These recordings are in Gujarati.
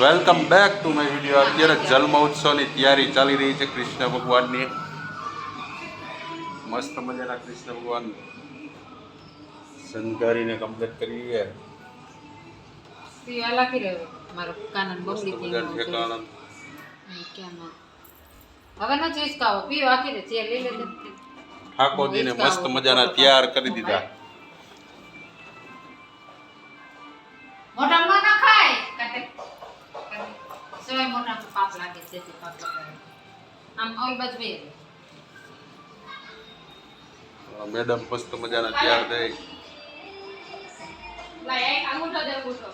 Welcome back to my video અત્યારે જન્મ ઉત્સવની તૈયારી ચાલી રહી છે કૃષ્ણ ભગવાનની. મસ્ત મજાના કૃષ્ણ ભગવાન. સંઘારીને કમ્પ્લીટ કરી ગયું ઠાકોરજીને મસ્ત મજાના તૈયાર કરી દીધા. મોઢામાં પાપ લાગે છે તે પાપ લાગે આમ ઓલ બાજુ બે મેડમ મસ્ત મજાના તૈયાર થઈ. લાય એક અંગૂઠો દે અંગૂઠો.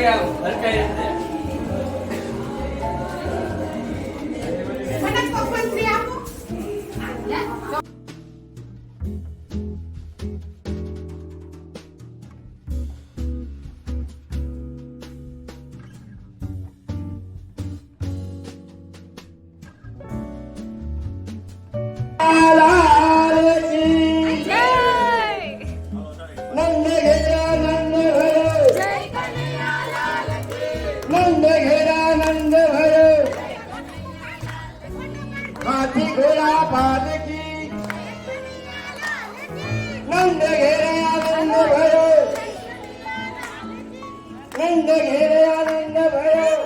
નંદ இந்த ஏழையான இந்த பயம்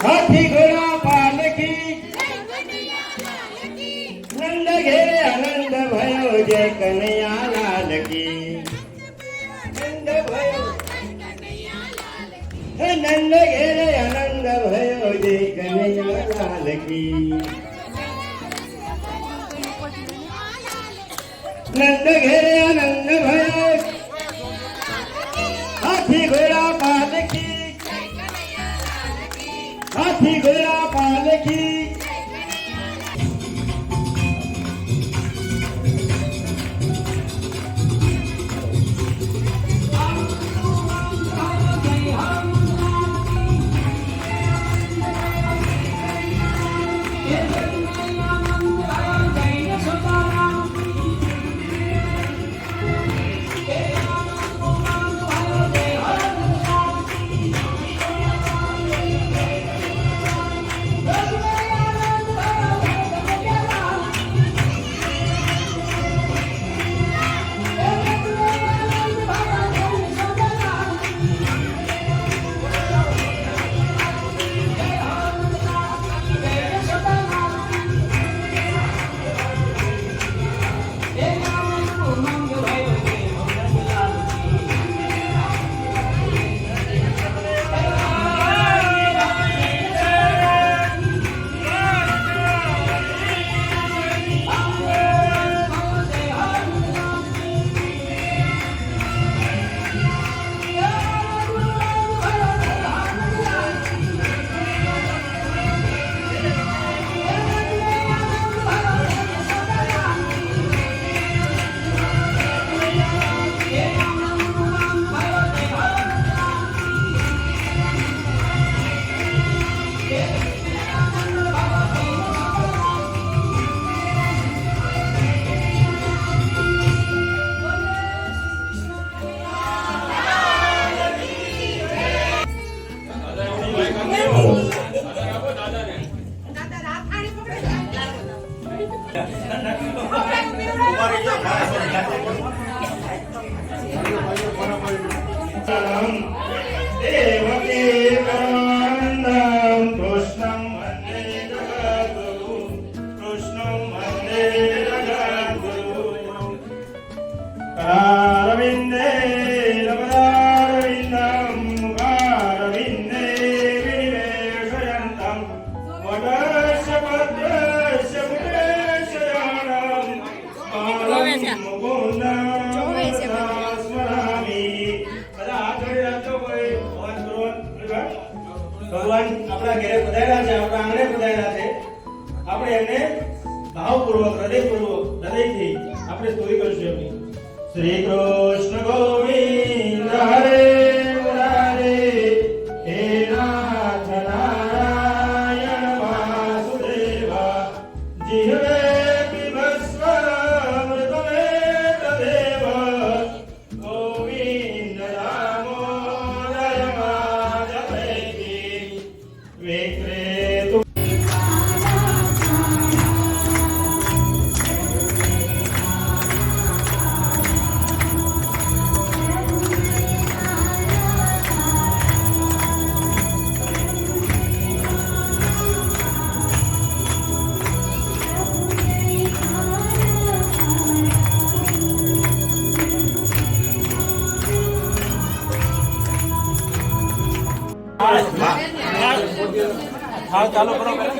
காத்தி குணா பாலகி नंद घेरे आनंद भयो जय कन्हैया लाल की नंद भयो नंद घेरे आनंद भयो जय कन्हैया लाल की नंद घेरे आनंद पाठी घोडा पालखी પધાર્યા છે, આપણા આંગણે પધાર્યા છે. આપણે એમને ભાવપૂર્વક, હૃદયપૂર્વક, હૃદયથી આપણે સ્તુતિ કરીશું એમની. શ્રી કૃષ્ણ ગોવિંદ હરે ચાલુ કરો